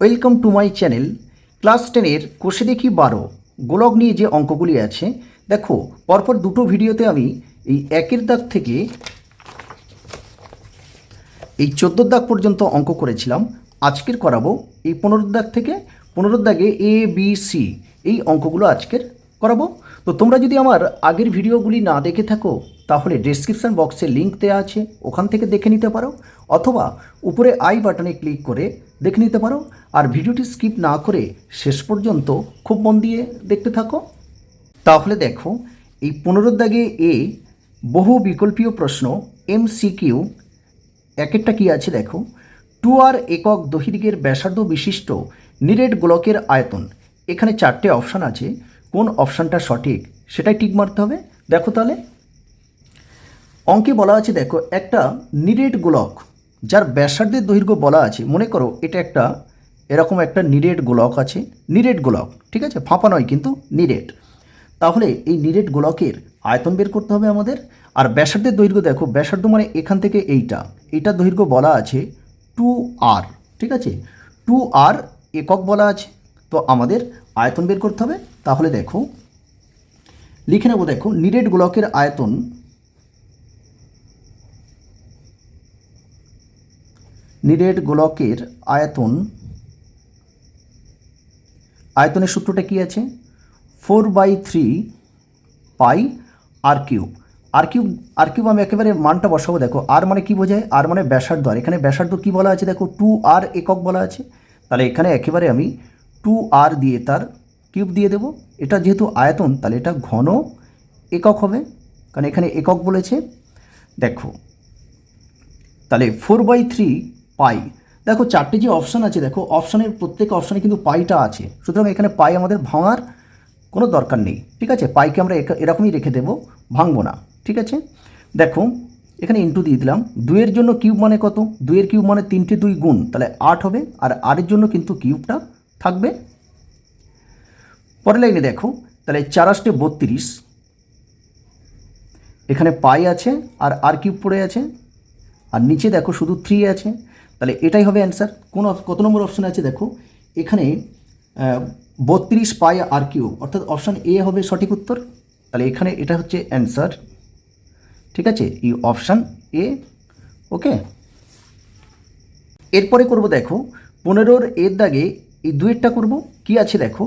Welcome to my channel class টেনের কোষে দেখি বারো। গোলক নিয়ে যে অঙ্কগুলি আছে, দেখো, পরপর দুটো ভিডিওতে আমি এই একের দাগ থেকে এই চোদ্দোর দাগ পর্যন্ত অঙ্ক করেছিলাম। আজকের করাবো এই পনেরোর দাগ থেকে পনেরোর দাগে এ বি সি এই অঙ্কগুলো আজকের করাবো। তো তোমরা যদি আমার আগের ভিডিওগুলি না দেখে থাকো, তাহলে ডেসক্রিপশান বক্সে লিঙ্ক দেওয়া আছে, ওখান থেকে দেখে নিতে পারো। অথবা উপরে আই বাটনে ক্লিক করে দেখে নিতে পারো। আর ভিডিওটি স্কিপ না করে শেষ পর্যন্ত খুব মন দিয়ে দেখতে থাকো। তাহলে দেখো, এই পনেরোর দাগে এ বহু বিকল্পীয় প্রশ্ন এম কিউ এক একটা কী আছে দেখো। টু আর একক দৈর্ঘ্যের ব্যাসার্ধ বিশিষ্ট নিরেট গোলকের আয়তন। এখানে চারটে অপশান আছে। কোন অপশানটা সঠিক, সেটাই টিক মারতে হবে। দেখো তাহলে। অঙ্কে বলা আছে দেখো, একটা নিরেট গোলক যার ব্যাসার্ধের দৈর্ঘ্য বলা আছে, মনে করো এটা একটা এরকম একটা নিরেট গোলক আছে, নিরেট গোলক, ঠিক আছে? ফাঁপা নয়, কিন্তু নিরেট। তাহলে এই নিরেট গোলকের আয়তন বের করতে হবে আমাদের। আর ব্যাসার্ধের দৈর্ঘ্য দেখো, ব্যাসার্ধ মানে এখান থেকে এইটা। এইটার দৈর্ঘ্য বলা আছে টু আর, ঠিক আছে? টু আর একক বলা আছে। তো আমাদের আয়তন বের করতে হবে। তাহলে দেখো, লিখে নেব, দেখো, নিরেট গোলকের আয়তন নিরেট গোলকের আয়তন, আয়তনের সূত্রটা কি আছে? Four by three pi r cube. R cube r cube আমি একেবারে মানটা বসাবো, দেখো, আর মানে কি বোঝায়? আর মানে ব্যাসার্ধ। আর এখানে ব্যাসার্ধ কি বলা আছে? দেখো, টু আর একক বলা আছে। তাহলে এখানে একেবারে আমি টু আর দিয়ে তার কিউব দিয়ে দেবো। এটা যেহেতু আয়তন, তাহলে এটা ঘন একক হবে। কারণ এখানে একক বলেছে। দেখো, তাহলে ফোর বাই থ্রি পাই। দেখো, চারটে যে অপশান আছে, দেখো অপশানের প্রত্যেক অপশানে কিন্তু পাইটা আছে। সুতরাং এখানে পাই আমাদের ভাঙার কোনো দরকার নেই, ঠিক আছে? পাইকে আমরা এরকমই রেখে দেবো, ভাঙবো না, ঠিক আছে? দেখো, এখানে ইন্টু দিয়ে দিলাম। দুইয়ের জন্য কিউব মানে কত? দুইয়ের কিউব মানে তিনটে দুই গুণ, তাহলে আট হবে, আর আরের জন্য কিন্তু কিউবটা থাকবে। পরের লাইনে দেখো, তাহলে চার আষ্টে বত্রিশ। এখানে পাই আছে, আর আর কিউব পড়ে আছে। আর নিচে দেখো, শুধু থ্রি আছে। তাহলে এটাই হবে অ্যান্সার কোন কত নম্বর অপশান আছে দেখো? এখানে বত্রিশ পাই আর কিউ অর্থাৎ অপশান এ হবে সঠিক উত্তর। তাহলে এখানে এটা হচ্ছে অ্যান্সার ঠিক আছে? এই অপশান এ ওকে এরপরে করব দেখো, পনেরোর এর দাগে এই দুয়েরটা করব। কি আছে দেখো?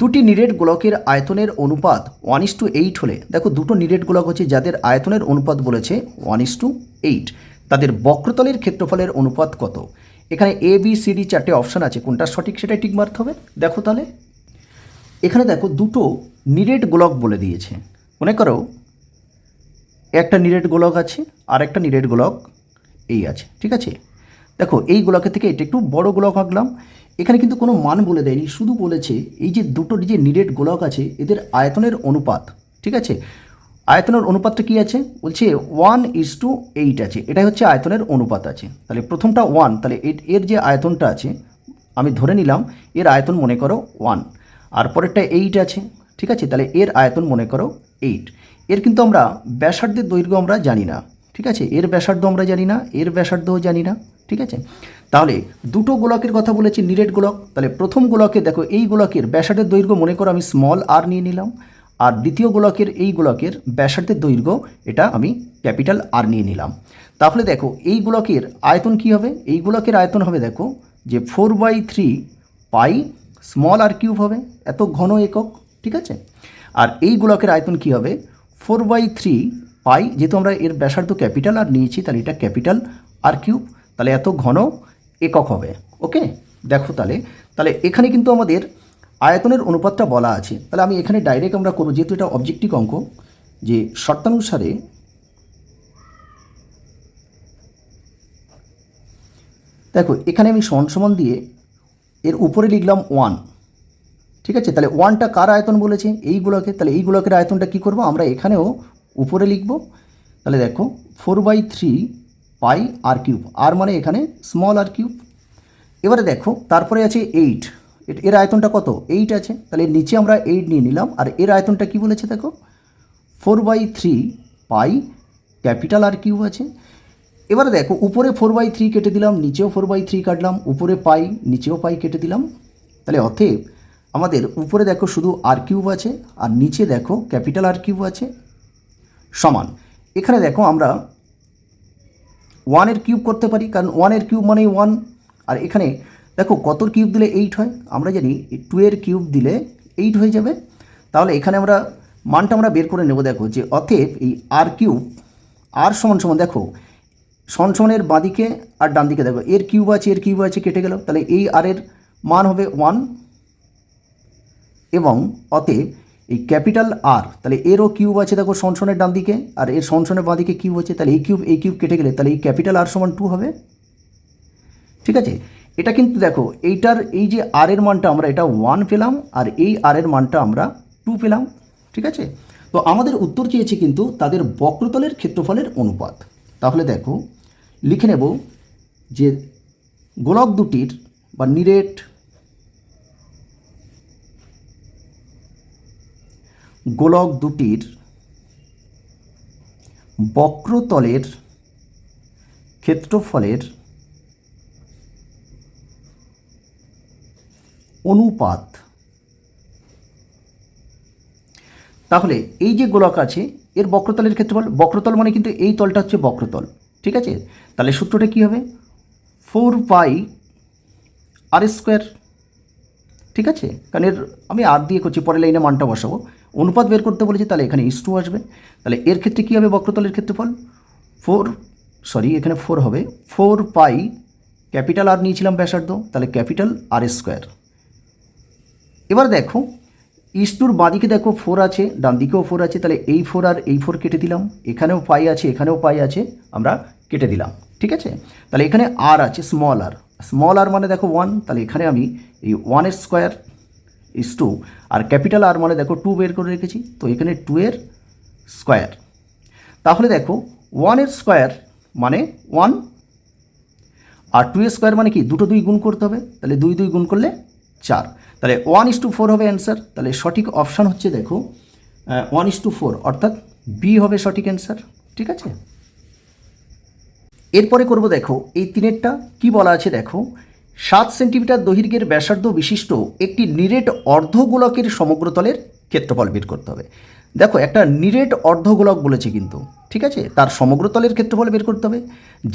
দুটি নিরেট গোলকের আয়তনের অনুপাত ওয়ান ইস টু এইট হলে। দেখো, দুটো নিরেট গোলক হচ্ছে যাদের আয়তনের অনুপাত বলেছে ওয়ান ইস টু এইট তাদের বক্রতলের ক্ষেত্রফলের অনুপাত কত? এখানে এ বি সি ডি চারটে অপশান আছে। কোনটা সঠিক সেটাই টিক মারতে হবে? দেখো তাহলে। এখানে দেখো দুটো নিরেট গোলক বলে দিয়েছে। মনে করো, একটা নিরেট গোলক আছে আর একটা নিরেট গোলক এই আছে। ঠিক আছে? দেখো, এই গোলকের থেকে এটা একটু বড় গোলক আঁকলাম। এখানে কিন্তু কোনো মান বলে দেয়নি। শুধু বলেছে, এই যে দুটো যে নিরেট গোলক আছে, এদের আয়তনের অনুপাত। ঠিক আছে? আয়তনের অনুপাতটা কি আছে? বলছে ওয়ান ইস টু এইট আছে। এটাই হচ্ছে আয়তনের অনুপাত আছে। তাহলে প্রথমটা ওয়ান তাহলে এর যে আয়তনটা আছে, আমি ধরে নিলাম, এর আয়তন মনে করো ওয়ান আর পরেরটা এইট আছে, ঠিক আছে? তাহলে এর আয়তন মনে করো এইট এর কিন্তু আমরা ব্যাসার্ধের দৈর্ঘ্য আমরা জানি না, ঠিক আছে? এর ব্যাসার্ধ আমরা জানি না, এর ব্যাসার্ধও জানি না, ঠিক আছে? তাহলে দুটো গোলকের কথা বলেছি, নিরেট গোলক। তাহলে প্রথম গোলকে দেখো, এই গোলকের ব্যাসার্ধের দৈর্ঘ্য মনে করো আমি স্মল আর নিয়ে নিলাম। আর দ্বিতীয় গোলকের এই গোলকের ব্যাসার্ধের দৈর্ঘ্য এটা আমি ক্যাপিটাল আর নিয়ে নিলাম। তাহলে দেখো, এই গোলকের আয়তন কি হবে? এই গোলকের আয়তন হবে দেখো যে four by three pi small r cube হবে, এত ঘন একক, ঠিক আছে? আর এই গোলকের আয়তন কি হবে? ফোর বাই থ্রি পাই যেহেতু আমরা এর ব্যাসার্ধ ক্যাপিটাল আর নিয়েছি, তাহলে এটা ক্যাপিটাল আর কিউব তাহলে এত ঘন একক হবে ওকে দেখো তাহলে তাহলে এখানে কিন্তু আমাদের আয়তনের অনুপাতটা বলা আছে। তাহলে আমি এখানে ডাইরেক্ট আমরা করব, যেহেতু এটা অবজেক্টিভ অঙ্ক, যে শর্তানুসারে দেখো, এখানে আমি সমান সমান দিয়ে এর উপরে লিখলাম ওয়ান ঠিক আছে? তাহলে ওয়ানটা কার আয়তন বলেছে? এইগুলোকে। তাহলে এইগুলোকের আয়তনটা কী করব? আমরা এখানেও উপরে লিখব। তাহলে দেখো four by three pi r cube r মানে এখানে স্মল আর কিউব এবারে দেখো, তারপরে আছে এইট এর আয়তনটা কত? এইট আছে। তাহলে নিচে আমরা এইট নিয়ে নিলাম। আর এর আয়তনটা কি বলেছে দেখো? Four by three pi capital r cube আছে। এবারে দেখো, উপরে ফোর বাই থ্রি কেটে দিলাম, নিচেও ফোর বাই থ্রি কাটলাম, উপরে পাই নিচেও পাই কেটে দিলাম। তাহলে অতএব আমাদের উপরে দেখো শুধু আর কিউব আছে, আর নিচে দেখো ক্যাপিটাল আর কিউব আছে। সমান। এখানে দেখো আমরা ওয়ানের কিউব করতে পারি, কারণ ওয়ানের কিউব মানেই ওয়ান আর এখানে দেখো কতর কিউব দিলে এইট হয়? আমরা জানি টু এর কিউব দিলে এইট হয়ে যাবে। তাহলে এখানে আমরা মানটা আমরা বের করে নেব দেখো যে অতএব এই আর কিউব আর সমান সমান দেখো, সমান সমানের বাঁদিকে আর ডান দিকে দেখো, এর কিউব আছে, এর কিউব আছে, কেটে গেল। তাহলে এই আর এর মান হবে ওয়ান এবং অতএব এই ক্যাপিটাল আর তাহলে এরও কিউব আছে দেখো সনসনের ডান দিকে আর এর সনসনের বাঁ দিকে কিউব আছে। তাহলে এই কিউব এই কিউব কেটে গেলে তাহলে এই ক্যাপিটাল আর সমান টু হবে। ঠিক আছে? এটা কিন্তু দেখো, এইটার এই যে আর এর মানটা আমরা এটা ওয়ান পেলাম আর এই আর এর মানটা আমরা টু পেলাম, ঠিক আছে? তো আমাদের উত্তর চেয়েছে কিন্তু তাদের বক্রতলের ক্ষেত্রফলের অনুপাত। তাহলে দেখো, লিখে নেব যে গোলক দুটির বা নিরেট গোলক দুটির বক্রতলের ক্ষেত্রফলের অনুপাত। তাহলে এই যে গোলক আছে, এর বক্রতলের ক্ষেত্রফল, বক্রতল মানে কিন্তু এই তলটা হচ্ছে বক্রতল, ঠিক আছে? তাহলে সূত্রটা কী হবে? ফোর পাই আর স্কোয়ার, ঠিক আছে? কারণ এর, আমি আর দিয়ে করছি, পরের লাইনে মানটা বসাবো। অনুপাত বের করতে বলেছি, তাহলে এখানে ইস টু আসবে। তাহলে এর ক্ষেত্রে কী হবে বক্রতলের ক্ষেত্রফল? ফোর, সরি, এখানে ফোর হবে। ফোর পাই ক্যাপিটাল আর নিয়েছিলাম ব্যাসার্ধ, তাহলে ক্যাপিটাল আর স্কোয়ার। এবার দেখো ইস্টুর বাঁদিকে দেখো ফোর আছে ডান দিকেও ফোর আছে, তাহলে এই ফোর আর এই ফোর কেটে দিলাম। এখানেও পাই আছে, এখানেও পাই আছে, আমরা কেটে দিলাম, ঠিক আছে? তাহলে এখানে আর আছে স্মল আর স্মল আর মানে দেখো ওয়ান তাহলে এখানে আমি এই ওয়ানের square is to r capital r মানে দেখো টু বের করে রেখেছি, তো এখানে টু এর স্কোয়ার তাহলে দেখো ওয়ানের স্কোয়ার মানে ওয়ান আর টু এর স্কোয়ার মানে কি? দুটো দুই গুণ করতে হবে, তাহলে দুই দুই গুণ করলে চার। তাহলে ওয়ান ইস টু ফোর হবে অ্যান্সার তাহলে সঠিক অপশান হচ্ছে দেখো ওয়ান ইস টু ফোর অর্থাৎ বি হবে সঠিক অ্যান্সার ঠিক আছে? এরপরে করব দেখো, এই তিনেরটা কি বলা আছে দেখো, সাত সেন্টিমিটার দৈর্ঘ্যের ব্যাসার্ধ বিশিষ্ট একটি নিরেট অর্ধগোলকের সমগ্রতলের ক্ষেত্রফল বের করতে হবে। দেখো, একটা নিরেট অর্ধগোলক বলেছে কিন্তু, ঠিক আছে? তার সমগ্রতলের ক্ষেত্রফল বের করতে হবে।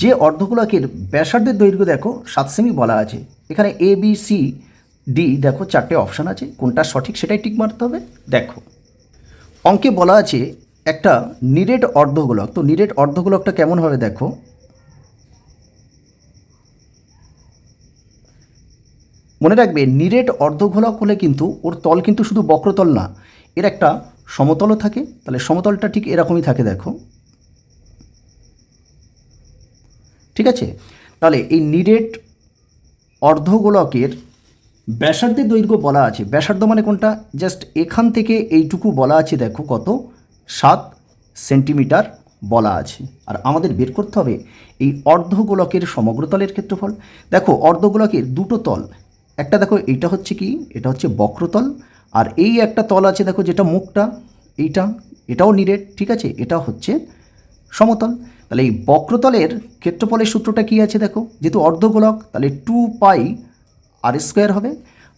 যে অর্ধগোলকের ব্যাসার্ধের দৈর্ঘ্য দেখো, সাত সেমি বলা আছে। এখানে এ বি সি ডি, দেখো চারটে অপশান আছে, কোনটা সঠিক সেটাই টিক মারতে হবে। দেখো, অঙ্কে বলা আছে একটা নিরেট অর্ধগোলক, তো নিরেট অর্ধগোলকটা কেমন হবে দেখো? মনে রাখবে, নিরেট অর্ধগোলক হলে কিন্তু ওর তল কিন্তু শুধু বক্রতল না, এর একটা সমতলও থাকে, তাহলে সমতলটা ঠিক এরকমই থাকে দেখো। ঠিক আছে? তাহলে এই নিরেট অর্ধগোলকের ব্যাসার্ধের দৈর্ঘ্য বলা আছে। ব্যাসার্ধ মানে কোনটা? জাস্ট এখান থেকে এইটুকু বলা আছে, দেখো কত? সাত সেন্টিমিটার বলা আছে। আর আমাদের বের করতে হবে এই অর্ধগোলকের সমগ্রতলের ক্ষেত্রফল। দেখো, অর্ধগোলকের দুটো তল। একটা দেখো, এইটা হচ্ছে কি? এটা হচ্ছে বক্রতল। আর এই একটা তল আছে, দেখো, যেটা মুখটা, এইটা, এটাও নিরেট, ঠিক আছে? এটা হচ্ছে সমতল। তাহলে এই বক্রতলের ক্ষেত্রফলের সূত্রটা কি আছে, দেখো? যেহেতু অর্ধগোলক, তাহলে টু পাই আর স্কোয়ার হবে।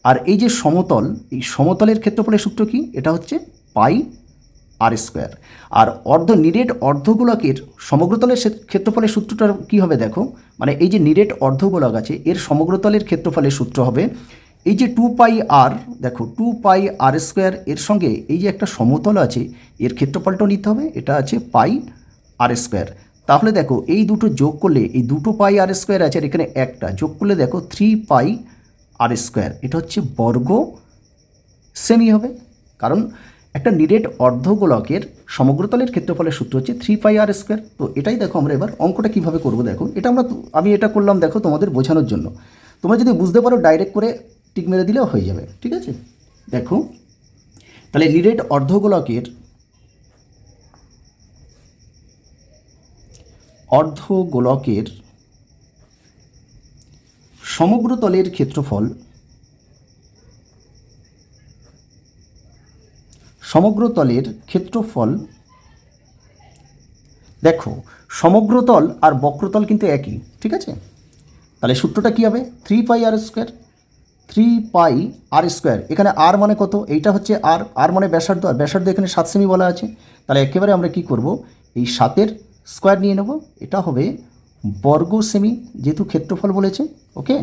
আর এই যে সমতল, এই সমতলের ক্ষেত্রফলের সূত্র কি? এটা হচ্ছে পাই আর স্কোয়ার। আর অর্ধ নিরেট অর্ধগোলকের সমগ্রতলের ক্ষেত্রফলের সূত্রটা কি হবে দেখো? মানে এই যে নিরেট অর্ধগোলক আছে, এর সমগ্রতলের ক্ষেত্রফলের সূত্র হবে এই যে টু পাই আর, দেখো, টু পাই আর স্কোয়ার, এর সঙ্গে এই যে একটা সমতল আছে, এর ক্ষেত্রফলটাও নিতে হবে। এটা আছে পাই আর স্কোয়ার। তাহলে দেখো, এই দুটো যোগ করলে, এই দুটো পাই আর স্কোয়ার আছে, আর এখানে একটা। যোগ করলে দেখো থ্রি পাই আর স্কোয়ার এটা হচ্ছে বর্গ সেমি হবে। কারণ একটা নিরেট অর্ধগোলকের সমগ্রতলের ক্ষেত্রফলের সূত্র হচ্ছে থ্রি পাই আর স্কোয়ার তো এটাই দেখো আমরা এবার অঙ্কটা কীভাবে করব দেখো। এটা আমরা আমি এটা করলাম দেখো তোমাদের বোঝানোর জন্য। তোমরা যদি বুঝতে পারো ডাইরেক্ট করে টিক মেরে দিলেও হয়ে যাবে, ঠিক আছে? দেখো, তাহলে নিরেট অর্ধগোলকের অর্ধগোলকের সমগ্র তলের ক্ষেত্রফল, সমগ্র তলের ক্ষেত্রফল, দেখো সমগ্রতল আর বক্রতল কিন্তু একই, ঠিক আছে? তাহলে সূত্রটা কী হবে? Three pi r square three pi r square এখানে আর মানে কত? এইটা হচ্ছে আর আর মানে ব্যাসার্ধ, আর ব্যাসার্ধ এখানে সাত সেমি বলা আছে। তাহলে একেবারে আমরা কি করব? এই সাতের স্কোয়ার নিয়ে নেব। এটা হবে বর্গ সেমি যেহেতু ক্ষেত্রফল বলেছে, ওকে?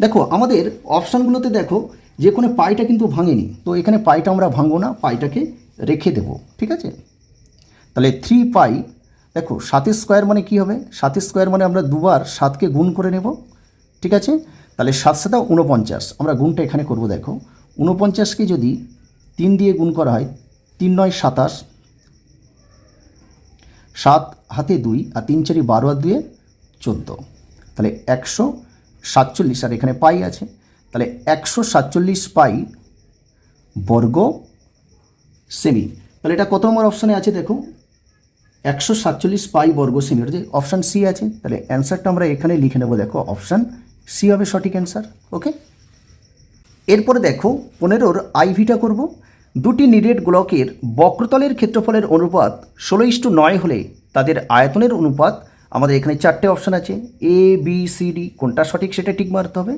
দেখো, আমাদের অপশানগুলোতে দেখো, যে কোনো পাইটা কিন্তু ভাঙেনি। তো এখানে পাইটা আমরা ভাঙবো না, পাইটাকে রেখে দেব, ঠিক আছে? তাহলে থ্রি পাই দেখো, সাতের স্কোয়ার মানে কি হবে? সাতের স্কোয়ার মানে আমরা দুবার সাতকে গুণ করে নেব, ঠিক আছে? তাহলে সাত সাতা উনপঞ্চাশ আমরা গুণটা এখানে করব, দেখো। উনপঞ্চাশকে যদি তিন দিয়ে গুণ করা হয়, তিন নয় সাতাশ, সাত হাতে দুই আর তিন চারি বারো আর দুয়ে চোদ্দ। তাহলে একশো সাতচল্লিশ, আর এখানে পাই আছে। তাহলে একশো সাতচল্লিশ পাই বর্গ সেমি। তাহলে এটা কত নম্বর অপশানে আছে দেখো? একশো সাতচল্লিশ পাই বর্গ সেমি। যে অপশান সি আছে, তাহলে অ্যান্সারটা আমরা এখানে লিখে নেব। দেখো অপশান সি হবে সঠিক অ্যান্সার ওকে এরপরে দেখো, পনেরোর আইভিটা করব। দুটি নিরেট গোলকের বক্রতলের ক্ষেত্রফলের অনুপাত ষোলো ইস্টু নয় হলে তাদের আয়তনের অনুপাত, আমাদের এখানে চারটে অপশান আছে এ বি সি ডি কোনটা সঠিক সেটা ঠিক মারতে হবে।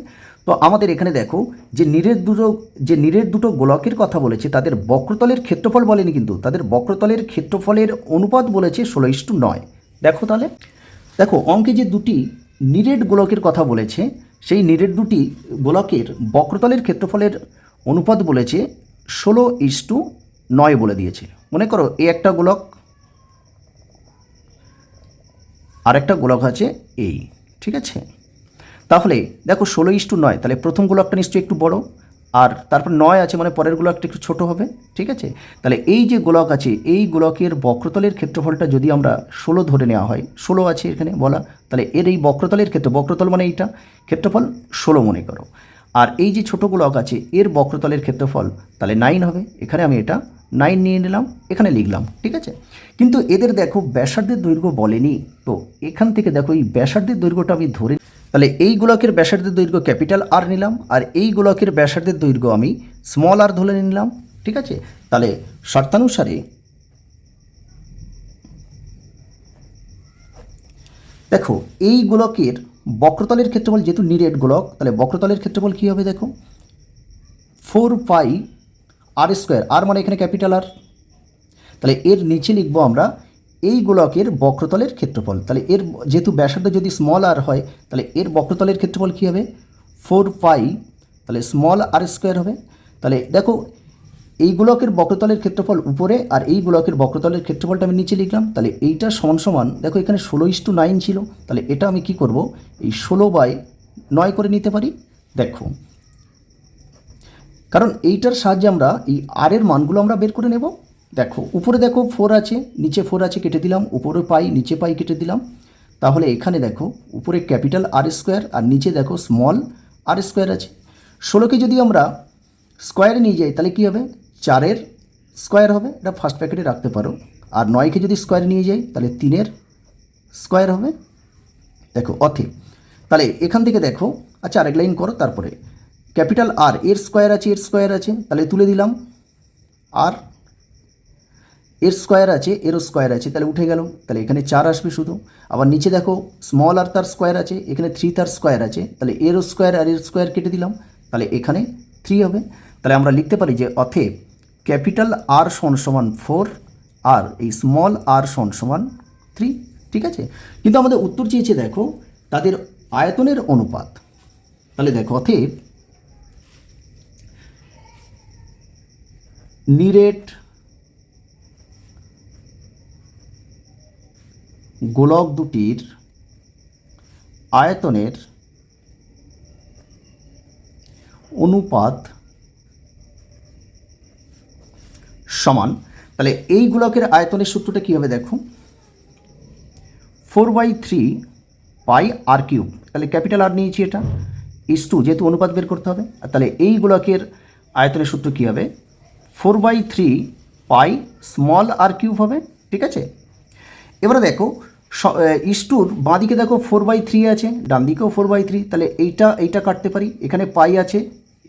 তো আমাদের এখানে দেখো, যে নিরেট দুটো, যে নিরেট দুটো গোলকের কথা বলেছে, তাদের বক্রতলের ক্ষেত্রফল বলেনি কিন্তু, তাদের বক্রতলের ক্ষেত্রফলের অনুপাত বলেছে ষোলো ইস্টু নয়। দেখো তাহলে, দেখো, অঙ্কে যে দুটি নিরেট গোলকের কথা বলেছে, সেই নিরেট দুটি গোলকের বক্রতলের ক্ষেত্রফলের অনুপাত বলেছে ষোলো ইস্টু নয় বলে দিয়েছে। মনে করো এ একটা গোলক আরেকটা গোলক আছে এই, ঠিক আছে? তাহলে দেখো ষোলো ইস্টু নয়, তাহলে প্রথম গোলকটা নিশ্চয়ই একটু বড়, আর তারপর নয় আছে মানে পরের গোলকটা একটু ছোট হবে, ঠিক আছে? তাহলে এই যে গোলক আছে, এই গোলকের বক্রতলের ক্ষেত্রফলটা যদি আমরা ষোলো ধরে নেওয়া হয়, ষোলো আছে এখানে বলা, তাহলে এর এই বক্রতলের ক্ষেত্র, বক্রতল মানে এইটা, ক্ষেত্রফল ষোলো মনে করো। আর এই যে ছোট গোলক আছে, এর বক্রতলের ক্ষেত্রফল তাহলে নাইন হবে, এখানে আমি এটা নাইন নিয়ে নিলাম, এখানে লিখলাম, ঠিক আছে? কিন্তু এদের দেখো, ব্যাসার্ধের দৈর্ঘ্য বলেনি তো, এখান থেকে দেখো, এই ব্যাসার্ধের দৈর্ঘ্যটা আমি ধরে তাহলে এই গোলকের ব্যাসার্ধের দৈর্ঘ্য ক্যাপিটাল আর নিলাম, আর এই গোলকের ব্যাসার্ধের দৈর্ঘ্য আমি স্মল আর ধরে নিলাম, ঠিক আছে? তাহলে শর্তানুসারে দেখো, এই গোলকের বক্রতলের ক্ষেত্রফল যেহেতু নিরেট গোলক, তাহলে বক্রতলের ক্ষেত্রফল কী হবে দেখো? ফোর পাই আর স্কোয়ার, আর মানে এখানে ক্যাপিটাল আর। তাহলে এর নিচে লিখব আমরা এই গোলকের বক্রতলের ক্ষেত্রফল। তাহলে এর যেহেতু ব্যাসার্ধ যদি স্মল আর হয়, তাহলে এর বক্রতলের ক্ষেত্রফল কী হবে? ফোর পাই তাহলে স্মল আর স্কোয়ার হবে। তাহলে দেখো, এই গোলকের বক্রতলের ক্ষেত্রফল উপরে আর এই গোলকের বক্রতলের ক্ষেত্রফলটা আমি নিচে লিখলাম। তাহলে এইটা সমান সমান, দেখো এখানে ষোলো ইস টু নাইন ছিল। তাহলে এটা আমি কি করব? এই ষোলো বাই নয় করে নিতে পারি। দেখো কারণ এইটার সাহায্যে আমরা এই আর এর মানগুলো আমরা বের করে নেব। দেখো, উপরে দেখো ফোর আছে, নিচে ফোর আছে কেটে দিলাম, উপরে পাই, নিচে পাই কেটে দিলাম। তাহলে এখানে দেখো, উপরে ক্যাপিটাল আর স্কোয়ার আর নিচে দেখো স্মল আর স্কোয়ার আছে। ষোলোকে যদি আমরা স্কোয়ারে নিয়ে যাই, তাহলে কী হবে? চারের স্কোয়ার হবে, এটা ফার্স্ট প্যাকেটে রাখতে পারো। আর নয়কে যদি স্কোয়ারে নিয়ে যাই, তাহলে তিনের স্কোয়ার হবে। দেখো অথে তাহলে এখান থেকে দেখো আচ্ছা আরেক লাইন করো, তারপরে। ক্যাপিটাল আর, এর স্কোয়ার আছে, এর স্কোয়ার আছে, তাহলে তুলে দিলাম। আর, এর স্কোয়ার আছে, এরও স্কোয়ার আছে, তাহলে উঠে গেল। তাহলে এখানে চার আসবে শুধু। আবার নিচে দেখো স্মল আর তার স্কোয়ার আছে, এখানে থ্রি তার স্কোয়ার আছে, তাহলে এরও স্কোয়ার আর এর স্কোয়ার কেটে দিলাম। তাহলে এখানে থ্রি হবে। তাহলে আমরা লিখতে পারি যে অথেব ক্যাপিটাল আর সমান সমান ফোর আর এই স্মল আর সমান সমান থ্রি ঠিক আছে? কিন্তু আমাদের উত্তর চেয়েছে, দেখো, তাদের আয়তনের অনুপাত। তাহলে দেখো অথেব নিরেট গোলক দুটির আয়তনের অনুপাত সমান। তাহলে এই গোলকের আয়তনের সূত্রটা কী হবে দেখো? Four by three pi r cube. তাহলে ক্যাপিটাল আর নিয়েছি এটা। ইস টু যেহেতু অনুপাত বের করতে হবে, তাহলে এই গোলকের আয়তনের সূত্র কী হবে? Four by three pi small r cube হবে, ঠিক আছে? এবারে দেখো ইস্টুর বাঁদিকে দেখো ফোর বাই থ্রি আছে ডান দিকেও ফোর বাই থ্রি, তাহলে এইটা এইটা কাটতে পারি। এখানে পাই আছে,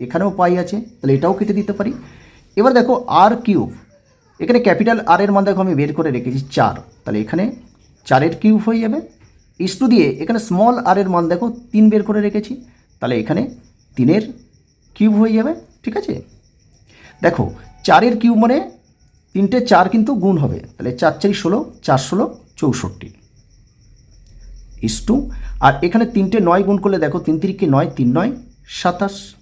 এখানেও পাই আছে, তাহলে এটাও কেটে দিতে পারি। এবার দেখো আর কিউব, এখানে ক্যাপিটাল আর এর মান দেখো আমি বের করে রেখেছি চার, তাহলে এখানে চারের কিউব হয়ে যাবে। ইস টু দিয়ে এখানে স্মল আর এর মান দেখো তিন বের করে রেখেছি, তাহলে এখানে তিনের কিউব হয়ে যাবে, ঠিক আছে? দেখো চারের কিউব মানে তিনটে চার কিন্তু গুণ হবে। তাহলে চার চারি ষোলো, চার ষোলো, চৌষট্টি। Is to. আর এখানে তিনটে নয় গুণ করলে দেখো, তিন তিরিকে নয়, তিন নয়, সাতাশ।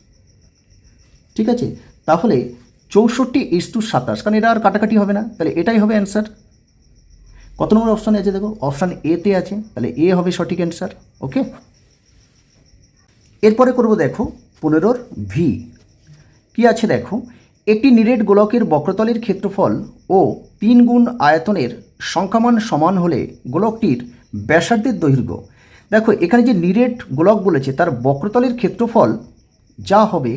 ঠিক আছে? তাহলে চৌষট্টি ইস টু সাতাশ। কারণ এটা আর কাটাকাটি হবে না। তাহলে এটাই হবে অ্যান্সার। কত নম্বর অপশানে আছে দেখো? অপশান এতে আছে। তাহলে এ হবে সঠিক অ্যান্সার। ওকে? এরপরে করব দেখো, পনেরোর ভি। কি আছে দেখো? একটি নিরেট গোলকের বক্রতলের ক্ষেত্রফল ও তিন গুণ আয়তনের সংখ্যামান সমান হলে গোলকটির ব্যাসার্ধের দৈর্ঘ্য। দেখো, এখানে যে নিরেট গোলক বলেছে, তার বক্রতলের ক্ষেত্রফল যা হবে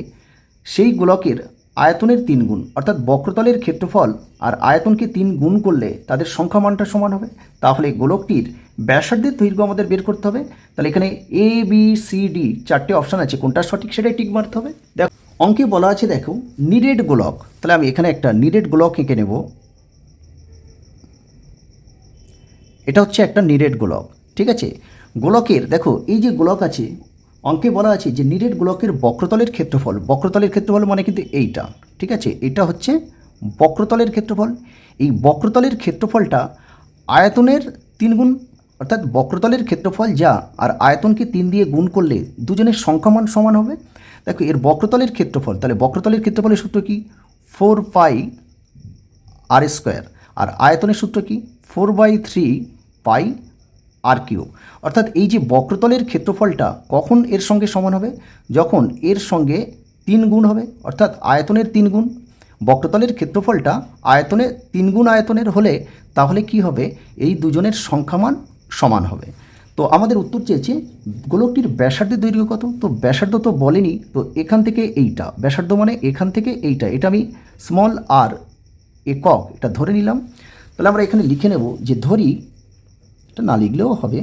সেই গোলকের আয়তনের তিন গুণ। অর্থাৎ বক্রতলের ক্ষেত্রফল আর আয়তনকে তিন গুণ করলে তাদের সংখ্যামানটা সমান হবে। তাহলে গোলকটির ব্যাসার্ধের দৈর্ঘ্য আমাদের বের করতে হবে। তাহলে এখানে এ বি সি ডি চারটে অপশান আছে। কোনটা সঠিক সেটাই টিক মারতে হবে। দেখো অঙ্কে বলা আছে, দেখো নিরেট গোলক। তাহলে আমি এখানে একটা নিরেট গোলক এঁকে নেব। এটা হচ্ছে একটা নিরেট গোলক, ঠিক আছে? গোলকের, দেখো, এই যে গোলক আছে, অঙ্কে বলা আছে যে নিরেট গোলকের বক্রতলের ক্ষেত্রফল বক্রতলের ক্ষেত্রফল মানে কিন্তু এইটা, ঠিক আছে? এটা হচ্ছে বক্রতলের ক্ষেত্রফল। এই বক্রতলের ক্ষেত্রফলটা আয়তনের তিন গুণ, অর্থাৎ বক্রতলের ক্ষেত্রফল যা, আর আয়তনকে তিন দিয়ে গুণ করলে দুজনের সংখ্যামান সমান হবে। দেখো, এর বক্রতলের ক্ষেত্রফল, তাহলে বক্রতলের ক্ষেত্রফলের সূত্র কি? ফোর পাই আর স্কোয়ার। আর আয়তনের সূত্র কি? Four by three pi r cube. অর্থাৎ এই যে বক্রতলের ক্ষেত্রফলটা কখন এর সঙ্গে সমান হবে? যখন এর সঙ্গে তিন গুণ হবে, অর্থাৎ আয়তনের তিন গুণ। বক্রতলের ক্ষেত্রফলটা আয়তনে তিন গুণ আয়তনের হলে তাহলে কি হবে? এই দুজনের সংখ্যামান সমান হবে। তো আমাদের উত্তর চেয়েছে, গোলকটির ব্যাসার্ধের দৈর্ঘ্য কত? তো ব্যাসার্ধ তো বলেনি, তো এখান থেকে এইটা। ব্যাসার্ধ মানে এখান থেকে এইটা। এটা আমি স্মল আর একক, এটা ধরে নিলাম। তাহলে আমরা এখানে লিখে নেব যে ধরি, এটা না লিখলেও হবে,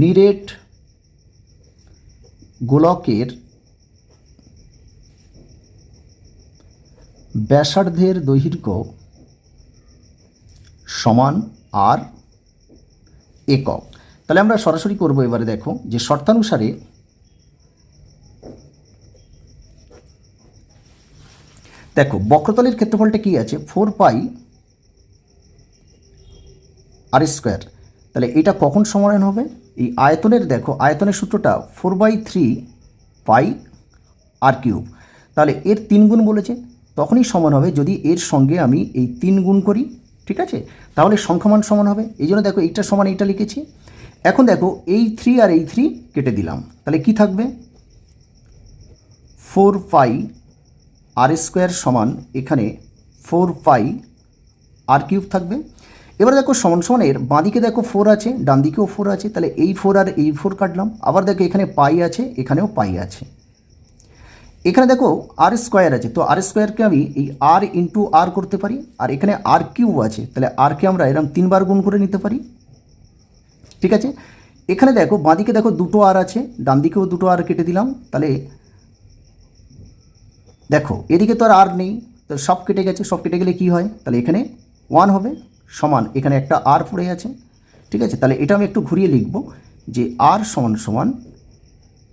নিরেট গোলকের ব্যাসার্ধের দৈর্ঘ্য সমান আর একক। তাহলে আমরা সরাসরি করব এবারে, দেখো, যে শর্তানুসারে দেখো, বক্রতলের ক্ষেত্রফলটা কি আছে? Four pi r square. তাহলে এটা কখন সমাধান হবে? এই আয়তনের, দেখো, আয়তনের সূত্রটা four by three pi r cube. তাহলে এর তিন গুণ বলেছে, তখনই সমান হবে যদি এর সঙ্গে আমি এই তিন গুণ করি, ঠিক আছে? তাহলে সংখ্যামান সমান হবে। এই জন্য দেখো এইটা সমান এইটা লিখেছি। এখন দেখো, এই থ্রি আর এই থ্রি কেটে দিলাম। তাহলে কি থাকবে? ফোর পাই আর স্কোয়ার সমান এখানে ফোর পাই আর কিউব থাকবে। এবার দেখো, সমান সমান এর বাঁদিকে দেখো ফোর আছে ডান দিকেও ফোর আছে, তাহলে এই ফোর আর এই ফোর কাটলাম। আবার দেখো, এখানে পাই আছে, এখানেও পাই আছে। এখানে দেখো আর স্কোয়ার আছে, তো আর স্কোয়ারকে আমি এই আর ইন্টু আর করতে পারি, আর এখানে আর কিউব আছে, তাহলে আরকে আমরা এরকম তিনবার গুণ করে নিতে পারি। ঠিক আছে? এখানে দেখো, বাঁদিকে দেখো দুটো আর আছে ডান দিকেও দুটো আর কেটে দিলাম, তাহলে দেখো, এদিকে তো আর আর নেই, তো সব কেটে গেছে, সব কেটে গেলে কি হয়? তাহলে এখানে ওয়ান হবে, সমান, এখানে একটা আর পড়ে আছে, ঠিক আছে? তাহলে এটা আমি একটু ঘুরিয়ে লিখব যে আর সমান সমান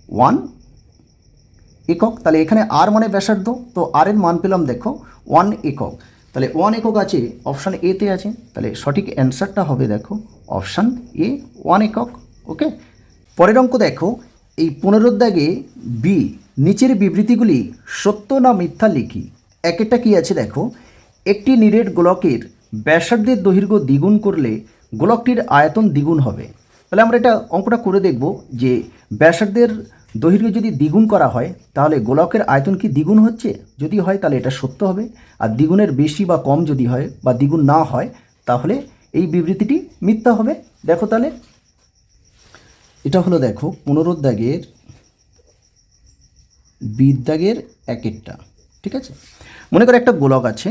ওয়ান একক, তাহলে এখানে আর মানে ব্যাসার্ধ, তো আর এর মান পেলাম দেখো ওয়ান একক। তাহলে ওয়ান একক আছে অপশান এতে আছে, তাহলে সঠিক অ্যান্সারটা হবে দেখো অপশান এ, ওয়ান একক, ওকে? পরের অঙ্ক দেখো, এই পনেরোর দাগে বি, নিচের বিবৃতিগুলি সত্য না মিথ্যা লিখি। এক একটা কী আছে দেখো? একটি নিরেট গোলকের ব্যাসার্ধের দৈর্ঘ্য দ্বিগুণ করলে গোলকটির আয়তন দ্বিগুণ হবে। তাহলে আমরা এটা অঙ্কটা করে দেখব যে ব্যাসার্ধের দৈর্ঘ্য যদি দ্বিগুণ করা হয়, তাহলে গোলকের আয়তন কি দ্বিগুণ হচ্ছে? যদি হয়, তাহলে এটা সত্য হবে। আর দ্বিগুণের বেশি বা কম যদি হয় বা দ্বিগুণ না হয়, তাহলে এই বিবৃতিটি মিথ্যা হবে। দেখো তাহলে। এটা হলো দেখো, পুনরুদ্যাগের, বিদ্যাগের এক একটা ঠিক আছে? মনে করো একটা গোলক আছে।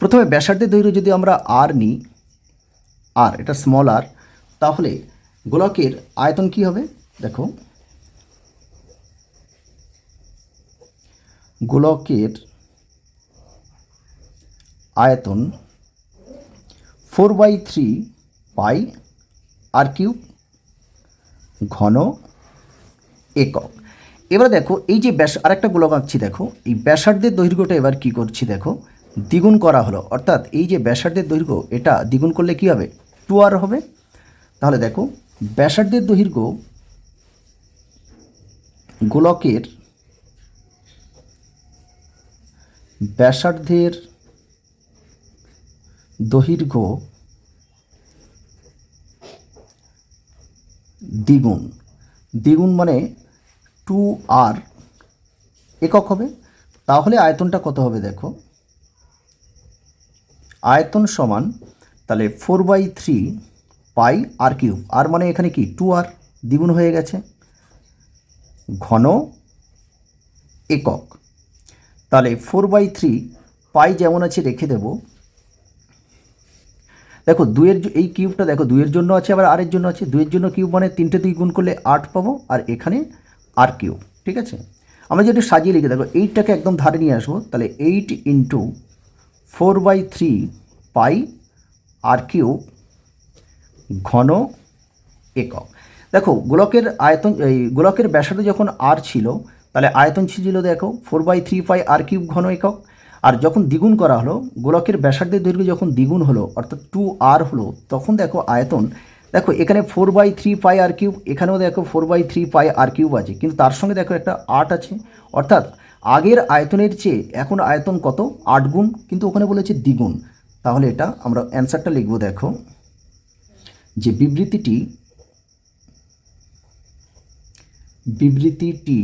প্রথমে ব্যাসার্ধের দৈর্ঘ্য যদি আমরা আর নিই আর এটা স্মল আর তাহলে গোলকের আয়তন কি হবে? দেখো। গোলকের আয়তন four by three pi r cube ঘন একক। এবার দেখো, এই যে ব্যাস, আরেকটা গোলক আঁকছি দেখো, এই ব্যাসার্ধের দৈর্ঘ্যটা এবার কি করছি দেখো, দ্বিগুণ করা হলো। অর্থাৎ এই যে ব্যাসার্ধের দৈর্ঘ্য, এটা দ্বিগুণ করলে কি হবে? টু আর হবে। তাহলে দেখো, ব্যাসার্ধের দৈর্ঘ্য গোলকের ব্যাসার্ধের দৈর্ঘ্য দ্বিগুণ। দ্বিগুণ মানে টু আর একক হবে। তাহলে আয়তনটা কত হবে দেখো? আয়তন সমান তাহলে four by three pi r cube r মানে এখানে কি? টু আর দ্বিগুণ হয়ে গেছে। ঘন একক। তাহলে ফোর বাই থ্রি পাই যেমন আছে রেখে দেব। দেখো দুইয়ের জ- এই কিউবটা দেখো, দুইয়ের জন্য আছে, আবার আরের জন্য আছে। দুইয়ের জন্য কিউব মানে তিনটে দুই গুণ করলে আট পাবো, আর এখানে আর কিউব ঠিক আছে? আমরা যদি সাজিয়ে লিখে, দেখো এইটটাকে একদম ধারে নিয়ে আসব, তাহলে eight into four by three pi r cube ঘন একক। দেখো, গোলকের আয়তন, এই গোলকের ব্যাসার্ধ যখন আর ছিল, তাহলে আয়তন ছিল, দেখো four by three pi r cube ঘন একক আর যখন দ্বিগুণ করা হলো, গোলকের ব্যাসার্ধের দৈর্ঘ্য যখন দ্বিগুণ হলো, অর্থাৎ টু আর হলো, তখন দেখো আয়তন, দেখো এখানে four by three pi r cube এখানেও দেখো four by three pi r cube আছে, কিন্তু তার সঙ্গে দেখো একটা আট আছে। অর্থাৎ আগের আয়তনের চেয়ে এখন আয়তন কত? আট গুণ, কিন্তু ওখানে বলেছে দ্বিগুণ। তাহলে এটা আমরা অ্যান্সারটা লিখব, দেখো। যে বিবৃতিটি বিবৃতিটি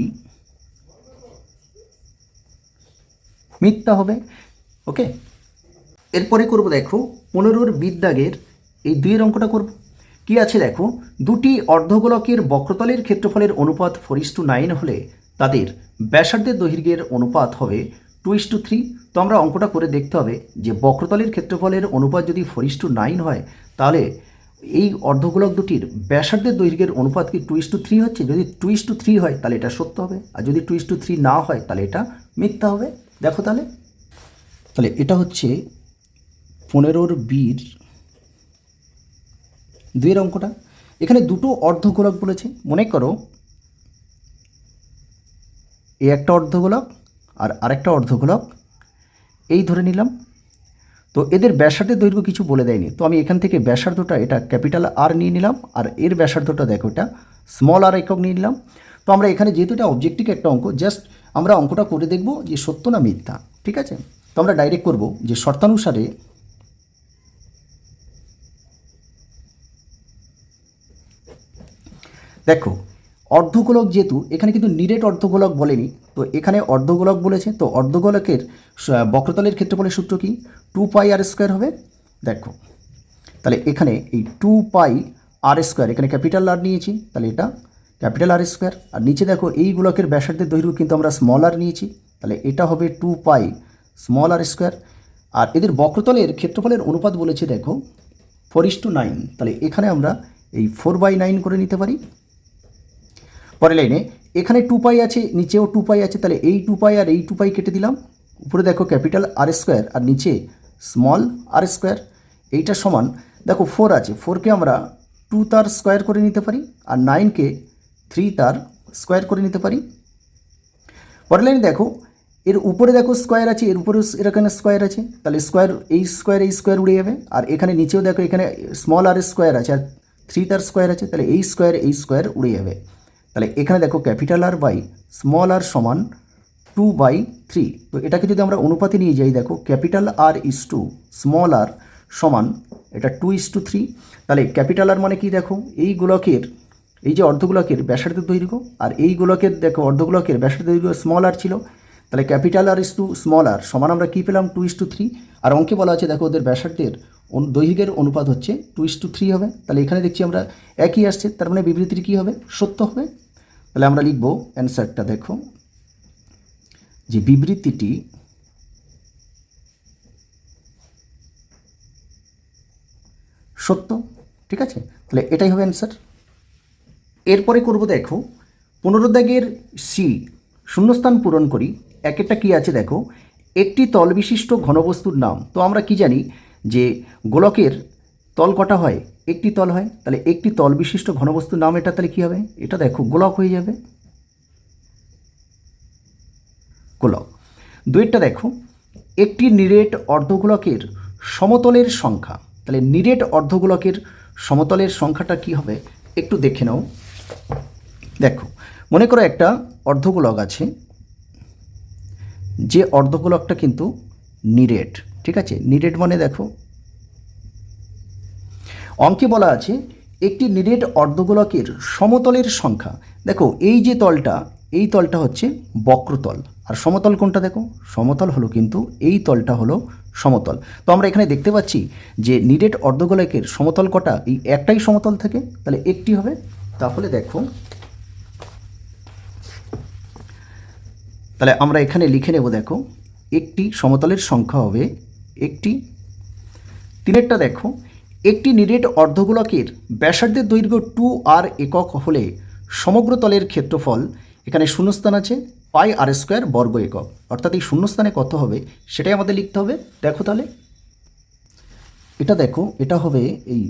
মিথ্যা হবে ওকে এরপরে করব দেখো পনেরোর বিদ্যাগের এই দুইয়ের অঙ্কটা করব। কি আছে দেখো? দুটি অর্ধগোলকের বক্রতলের ক্ষেত্রফলের অনুপাত ফোর ইস টু নাইন হলে তাদের ব্যাসার্ধের দৈর্ঘ্যের অনুপাত হবে টু ইস টু থ্রি তো আমরা অঙ্কটা করে দেখতে হবে যে বক্রতলের ক্ষেত্রফলের অনুপাত যদি ফোর ইস টু নাইন হয়, তাহলে এই অর্ধগোলক দুটির ব্যাসার্ধের দৈর্ঘ্যের অনুপাত কি টু ইস টু থ্রি হচ্ছে? যদি টু ইস টু থ্রি হয়, তাহলে এটা সত্য হবে। আর যদি টু ইস টু থ্রি না হয়, তাহলে এটা মিথ্যা হবে। দেখো তাহলে। তাহলে এটা হচ্ছে পনেরোর বীর। দুইয়ের অঙ্কটা। এখানে দুটো অর্ধগোলক বলেছে। মনে করো এ একটা অর্ধগোলক আর আরেকটা অর্ধগোলক। এই ধরে নিলাম। তো এদের ব্যাসার্ধের দৈর্ঘ্য কিছু বলে দেয়নি। তো আমি এখান থেকে ব্যাসার্ধটা, এটা ক্যাপিটাল আর নিয়ে নিলাম আর এর ব্যাসার্ধটা দেখো, এটা স্মল আর একক নিয়ে নিলাম। তো আমরা এখানে যেহেতু এটা অবজেক্টিভ একটা অঙ্ক জাস্ট আমরা অঙ্কটা করে দেখব যে সত্য না মিথ্যা, ঠিক আছে? তো আমরা ডাইরেক্ট করব যে শর্তানুসারে দেখো, অর্ধগোলক যেহেতু, এখানে কিন্তু নিরেট অর্ধগোলক বলেনি, তো এখানে অর্ধগোলক বলেছে, তো অর্ধগোলকের বক্রতলের ক্ষেত্রফলের সূত্র কি? টু পাই আর স্কোয়ার হবে? দেখো, তাহলে এখানে এই টু পাই আর স্কোয়ার এখানে ক্যাপিটাল আর নিয়েছি, তাহলে এটা ক্যাপিটাল আর স্কোয়ার। আর নিচে দেখো, এই গোলকের ব্যাসার্ধের দৈর্ঘ্য কিন্তু আমরা স্মল আর নিয়েছি। তাহলে এটা হবে two pi small r square আর এদের বক্রতলের ক্ষেত্রফলের অনুপাত বলেছে দেখো ফোর ইস টু নাইন তাহলে এখানে আমরা এই ফোর বাই নাইন করে নিতে পারি। পরের লাইনে এখানে টু পাই আছে, নিচেও টু পাই আছে। তাহলে এই টু পাই আর এই টু পাই কেটে দিলাম। উপরে দেখো ক্যাপিটাল আর স্কোয়ার আর নিচে স্মল আর স্কোয়ার এইটা সমান, দেখো ফোর আছে। ফোরকে আমরা টু তার স্কোয়ার করে নিতে পারি। আর নাইনকে থ্রি তার স্কোয়ার করে নিতে পারি। পরের লাইনে দেখো, এর উপরে দেখো স্কোয়ার আছে, এর উপরে এখানে স্কোয়ার আছে। তাহলে স্কোয়ার এই স্কোয়ার এই স্কোয়ার উড়ে যাবে। আর এখানে নিচেও দেখো, এখানে স্মল আর স্কোয়ার আছে, আর থ্রি তার স্কোয়ার আছে। তাহলে এই স্কোয়ার এই স্কোয়ার উড়ে যাবে। তাহলে এখানে দেখো capital r by small r সমান টু বাই থ্রি তো এটাকে যদি আমরা অনুপাতে নিয়ে যাই, দেখো capital r is to small r সমান, এটা টু ইস টু থ্রি তাহলে ক্যাপিটাল আর মানে কি দেখো? এই গোলকের এই যে অর্ধগোলকের ব্যাসার্ধের দৈর্ঘ্য, আর এই গোলকের, দেখো, অর্ধগোলকের ব্যাসার্ধের দৈর্ঘ্য স্মল আর ছিল, তাহলে capital r is to small r সমান আমরা কী পেলাম? টু ইস টু থ্রি আর অঙ্কে বলা আছে, দেখো, ওদের ব্যাসার্ধের দৈর্ঘ্যের অনুপাত হচ্ছে টু ইস টু থ্রি হবে, তাহলে এখানে দেখছি আমরা একই আসছে, তার মানে বিবৃতিটি কী হবে? সত্য হবে। তাহলে আমরা লিখব অ্যান্সারটা দেখো, যে বিবৃতিটি সত্য, ঠিক আছে? তাহলে এটাই হবে অ্যান্সার এরপরে করব দেখো পনেরো দাগের সি শূন্যস্থান পূরণ করি। এক একটা কী আছে দেখো? একটি তল বিশিষ্ট ঘনবস্তুর নাম। তো আমরা কি জানি যে গোলকের তল কটা হয়? একটি তল হয়। তাহলে একটি তল বিশিষ্ট ঘনবস্তুর নাম এটা তাহলে কী হবে? এটা দেখো, গোলক হয়ে যাবে। গোলক। দুইটা দেখো, একটি নিরেট অর্ধগোলকের সমতলের সংখ্যা। তাহলে নিরেট অর্ধগোলকের সমতলের সংখ্যাটা কি হবে? একটু দেখে নাও। দেখো, মনে করো একটা অর্ধগোলক আছে, যে অর্ধগোলকটা কিন্তু নিরেট, ঠিক আছে? নিরেট মানে দেখো, অঙ্কে বলা আছে একটি নিরেট অর্ধগোলকের সমতলের সংখ্যা। দেখো, এই যে তলটা, এই তলটা হচ্ছে বক্রতল। আর সমতল কোনটা দেখো? সমতল হলো কিন্তু এই তলটা হলো সমতল। তো আমরা এখানে দেখতে পাচ্ছি যে নিরেট অর্ধগোলকের সমতল কটা? এই একটাই সমতল থাকে, তাহলে একটি হবে তাহলে দেখো, তাহলে আমরা এখানে লিখে নেব দেখো, একটি সমতলের সংখ্যা হবে একটি। তিনেরটা দেখো, একটি নিরেট অর্ধগোলকের ব্যাসার্ধের দৈর্ঘ্য টু আর একক হলে সমগ্র তলের ক্ষেত্রফল এখানে শূন্যস্থান আছে, পাই আর স্কোয়ার বর্গ একক। অর্থাৎ এই শূন্যস্থানে কত হবে, সেটাই আমাদের লিখতে হবে। দেখো তাহলে, এটা দেখো, এটা হবে এই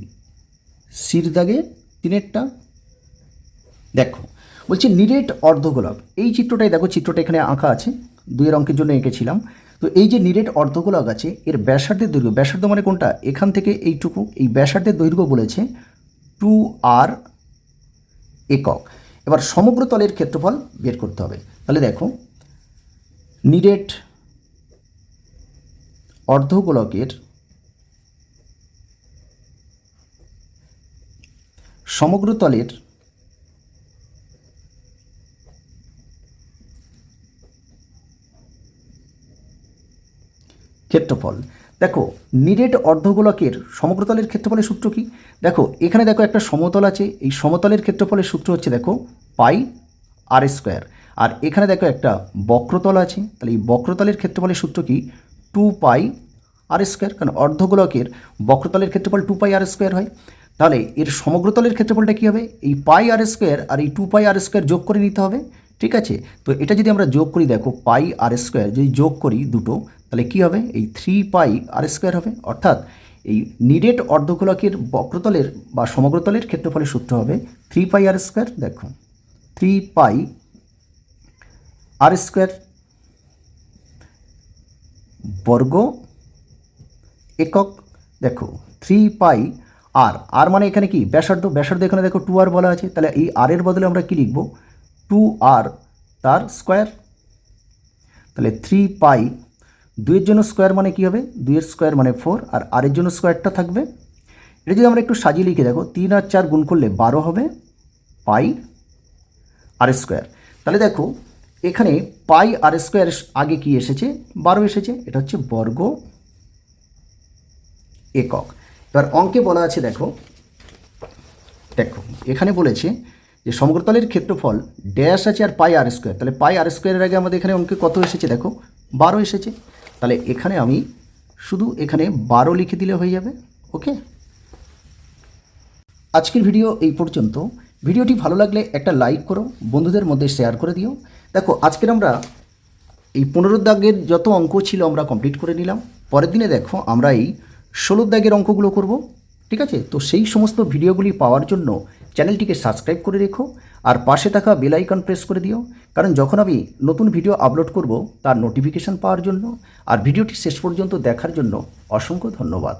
সির দাগে তিনেরটা দেখো, বলছি নিরেট অর্ধগোলক। এই চিত্রটাই দেখো, চিত্রটা এখানে আঁকা আছে, দুইয়ের অঙ্কের জন্য এঁকেছিলাম। তো এই যে নিরেট অর্ধগোলক আছে, এর ব্যাসার্ধের দৈর্ঘ্য, ব্যাসার্ধ মানে কোনটা? এখান থেকে এইটুকু, এই ব্যাসার্ধের দৈর্ঘ্য বলেছে টু আর একক। এবার সমগ্র তলের ক্ষেত্রফল বের করতে হবে। তাহলে দেখো, নিরেট অর্ধগোলকের সমগ্র তলের ক্ষেত্রফল। দেখো, নিরেট অর্ধগোলকের সমগ্রতলের ক্ষেত্রফলের সূত্র কি? দেখো, এখানে দেখো একটা সমতল আছে, এই সমতলের ক্ষেত্রফলের সূত্র হচ্ছে দেখো পাই আর স্কোয়ার। আর এখানে দেখো একটা বক্রতল আছে, তাহলে এই বক্রতলের ক্ষেত্রফলের সূত্র কি? টু পাই আর স্কোয়ার, কারণ অর্ধগোলকের বক্রতলের ক্ষেত্রফল টু পাই আর স্কোয়ার হয়। তাহলে এর সমগ্রতলের ক্ষেত্রফলটা কী হবে? এই পাই আর স্কোয়ার আর এই টু পাই আর স্কোয়ার যোগ করে নিতে হবে, ঠিক আছে? তো এটা যদি আমরা যোগ করি, দেখো পাই আর স্কোয়ার যদি যোগ করি দুটো তাহলে কী হবে? এই থ্রি পাই আর স্কোয়ার হবে। অর্থাৎ এই নিরেট অর্ধগোলকের বক্রতলের বা সমগ্রতলের ক্ষেত্রফলের সূত্র হবে থ্রি পাই আর স্কোয়ার দেখো থ্রি পাই আর স্কোয়ার বর্গ একক। দেখো থ্রি পাই আর আর মানে এখানে কি? ব্যাসার্ধ। ব্যাসার্ধ এখানে দেখো টু আর বলা আছে। তাহলে এই আর এর বদলে আমরা কি লিখব? টু আর তার স্কোয়ার তাহলে থ্রি পাই দুইয়ের জন্য স্কোয়ার মানে কি হবে? দুইয়ের স্কোয়ার মানে ফোর আর আরের জন্য স্কোয়ারটা থাকবে। এটা যদি আমরা একটু সাজিয়ে লিখে দেখো, তিন আর চার গুণ করলে বারো হবে, পাই আর স্কোয়ার তাহলে দেখো, এখানে পাই আর স্কোয়ার আগে কি এসেছে? বারো এসেছে, এটা হচ্ছে বর্গ একক। এবার অঙ্কে বলা আছে, দেখো দেখো, এখানে বলেছে যে সমগ্রতলের ক্ষেত্রফল ড্যাশ আছে আর পাই আর স্কোয়ার তাহলে পাই আর স্কোয়ারের আগে আমাদের এখানে অঙ্কে কত এসেছে? দেখো, বারো এসেছে। তাহলে এখানে আমি শুধু এখানে বারো লিখে দিলে হয়ে যাবে, ওকে? আজকের ভিডিও এই পর্যন্ত। ভিডিওটি ভালো লাগলে একটা লাইক করো, বন্ধুদের মধ্যে শেয়ার করে দিও। দেখো, আজকের আমরা এই পনেরো দাগের যত অঙ্ক ছিল আমরা কমপ্লিট করে নিলাম। পরের দিনে দেখো, আমরা এই ষোলো দাগের অঙ্কগুলো করব, ঠিক আছে? তো সেই সমস্ত ভিডিওগুলি পাওয়ার জন্য চ্যানেলটিকে সাবস্ক্রাইব করে রেখো আর পাশে থাকা বেল আইকন প্রেস করে দিও, কারণ যখন আমি নতুন ভিডিও আপলোড করব, তার নোটিফিকেশান পাওয়ার জন্য। আর ভিডিওটি শেষ পর্যন্ত দেখার জন্য অসংখ্য ধন্যবাদ।